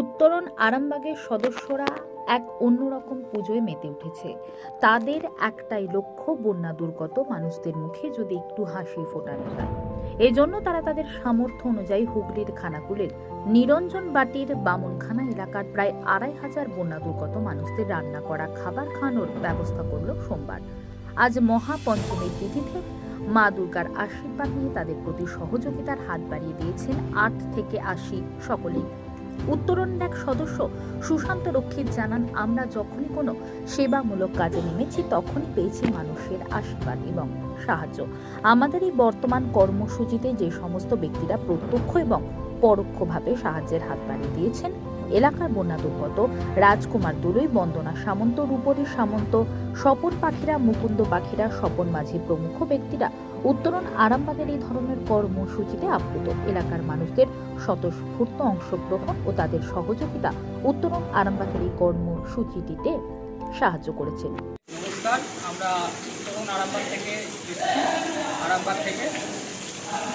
উত্তরণ আরামবাগের সদস্যরা এক অন্যরকম পুজোয় মেতে উঠেছে। তাদের একটাই লক্ষ্য, বন্যা দুর্গত মানুষদের মুখে যদি একটু হাসি ফোটানো যায়। এই জন্য তারা তাদের সামর্থ্য অনুযায়ী হুগলির খানাকুলের নিরঞ্জন বাটির বামনখানা এলাকার প্রায় আড়াই হাজার বন্যা দুর্গত মানুষদের রান্না করা খাবার খাওয়ানোর ব্যবস্থা করল সোমবার। আজ মহাপঞ্চমীর তিথিতে মা দুর্গার আশীর্বাদ নিয়ে তাদের প্রতি সহযোগিতার হাত বাড়িয়ে দিয়েছেন আট থেকে আশি সকলেই। উত্তরণের এক সদস্য সুশান্ত রক্ষিত জানান, আমরা যখনই কোনো সেবামূলক কাজে নেমেছি, তখনই পেয়েছি মানুষের আশীর্বাদ এবং সাহায্য। আমাদের এই বর্তমান কর্মসূচিতে যে সমস্ত ব্যক্তিরা প্রত্যক্ষ এবং পরোক্ষভাবে সাহায্যের হাত বাড়িয়ে দিয়েছেন এলাকার বন্যা দুর্গত রাজকুমার দুলই, বন্দনা সামন্ত রূপরী সামন্ত, স্বপন পাখিরা, মুকুন্দ পাখিরা, স্বপন মাঝি প্রমুখ ব্যক্তিরা উত্তরণ আরামবাগের এই ধরনের কর্মসূচিতে আপ্লুত এলাকার মানুষদের স্বতঃস্ফূর্ত অংশগ্রহণ ও তাদের সহযোগিতা উত্তরণ আরামবাগের এই কর্মসূচিটিতে সাহায্য করেছে। নমস্কার, আমরা তখন আরামবাগ থেকে আরামবাগ থেকে।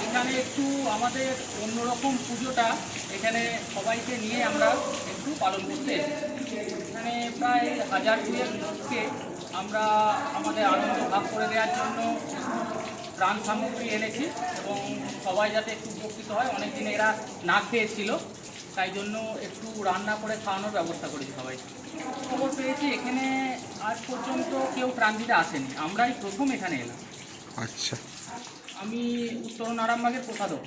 এখানে একটু আমাদের অন্যরকম পুজোটা এখানে সবাইকে নিয়ে আমরা একটু পালন করতে এসেছি। এখানে প্রায় হাজার দুয়েক লোককে আমরা আমাদের আনন্দ ভাগ করে দেওয়ার জন্য প্রাণ সামগ্রী এনেছি এবং সবাই যাতে একটু উপকৃত হয় অনেকদিন এরা না খেয়েছিল তাই জন্য একটু রান্না করে খাওয়ানোর ব্যবস্থা করেছি সবাই। খবর পেয়েছি এখানে আজ পর্যন্ত কেউ ত্রাণ দিতে আসেনি আমরাই প্রথম এখানে এলাম। আচ্ছা। আমি উত্তরণ আরামবাগের প্রসাদক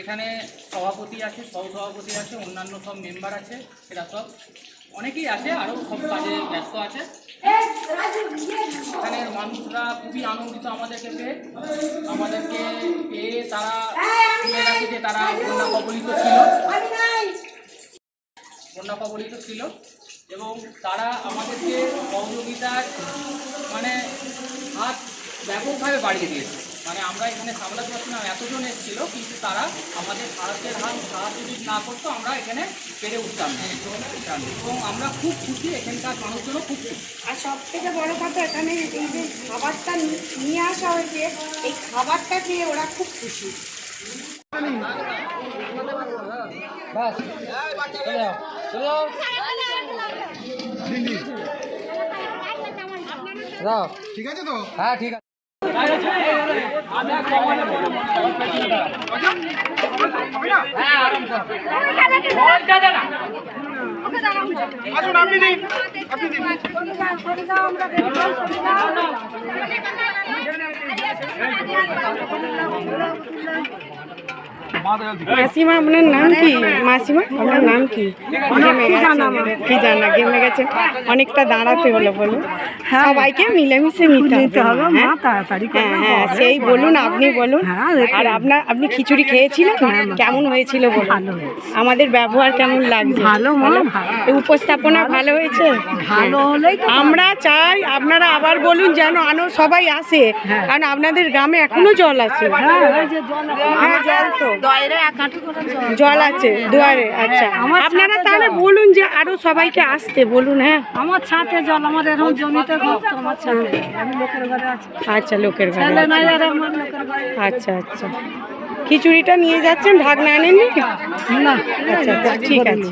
এখানে সভাপতি আছে সহ সভাপতি আছে, অন্যান্য সব মেম্বার আছে, এরা সব অনেকেই আছে আরও সব কাজে ব্যস্ত আছে। এখানের মানুষরা খুবই আনন্দিত আমাদেরকে পেয়ে। আমাদেরকে পেয়ে তারা যে তারা বন্যা কবলিত ছিল। বন্যা কবলিত ছিল। এবং তারা আমাদেরকে সহযোগিতার মানে হাত ব্যাপকভাবে বাড়িয়ে দিয়েছে। মানে আমরা এখানে সামলাতে পারছিলাম এতজন এসেছিল কিন্তু তারা আমাদের ভারতের হাত সাহায্য যদি না করতো আমরা এখানে পেরে উঠতাম। এবং আমরা খুব খুশি এখানকার মানুষজনও খুব খুশি। আর সব থেকে বড় কথা এখানে এই যে খাবারটা নিয়ে আসা হয়েছে এই খাবারটা খেয়ে ওরা খুব খুশি। ঠিক আছে তো? আসুন আপনি দিন আপনি দিন মাসিমা আপনার নাম কি? মাসিমা আপনার নাম কি? কি জানা ঘেমে গেছে অনেকটা দাঁড়াতে হলো বলুন। সবাইকে মিলেমিশে নিতে হবে হ্যাঁ? তাড়াতাড়ি হ্যাঁ হ্যাঁ সেই বলুন আপনি বলুন। আর আপনার আপনি খিচুড়ি খেয়েছিলেন? কেমন হয়েছিল বলুন? আমাদের ব্যবহার কেমন লাগছে? ভালো মা, উপস্থাপনা ভালো হয়েছে? ভালো হলেই আমরা চাই আপনারা আবার বলুন যেন আনো সবাই আসে। কারণ আপনাদের গ্রামে এখনও জল আছে। হ্যাঁ জল তো। জল। আছে দুয়ারে আচ্ছা। আপনারা তাহলে বলুন যে আরও সবাইকে আসতে বলুন হ্যাঁ। আমার ছাতে জল আমার এরকম জমিতে হ্যাঁ। আচ্ছা লোকের ঘরে আচ্ছা।, আচ্ছা। আচ্ছা খিচুড়িটা নিয়ে যাচ্ছেন ঢাকনা আনেননি? না। আচ্ছা আচ্ছা ঠিক আছে।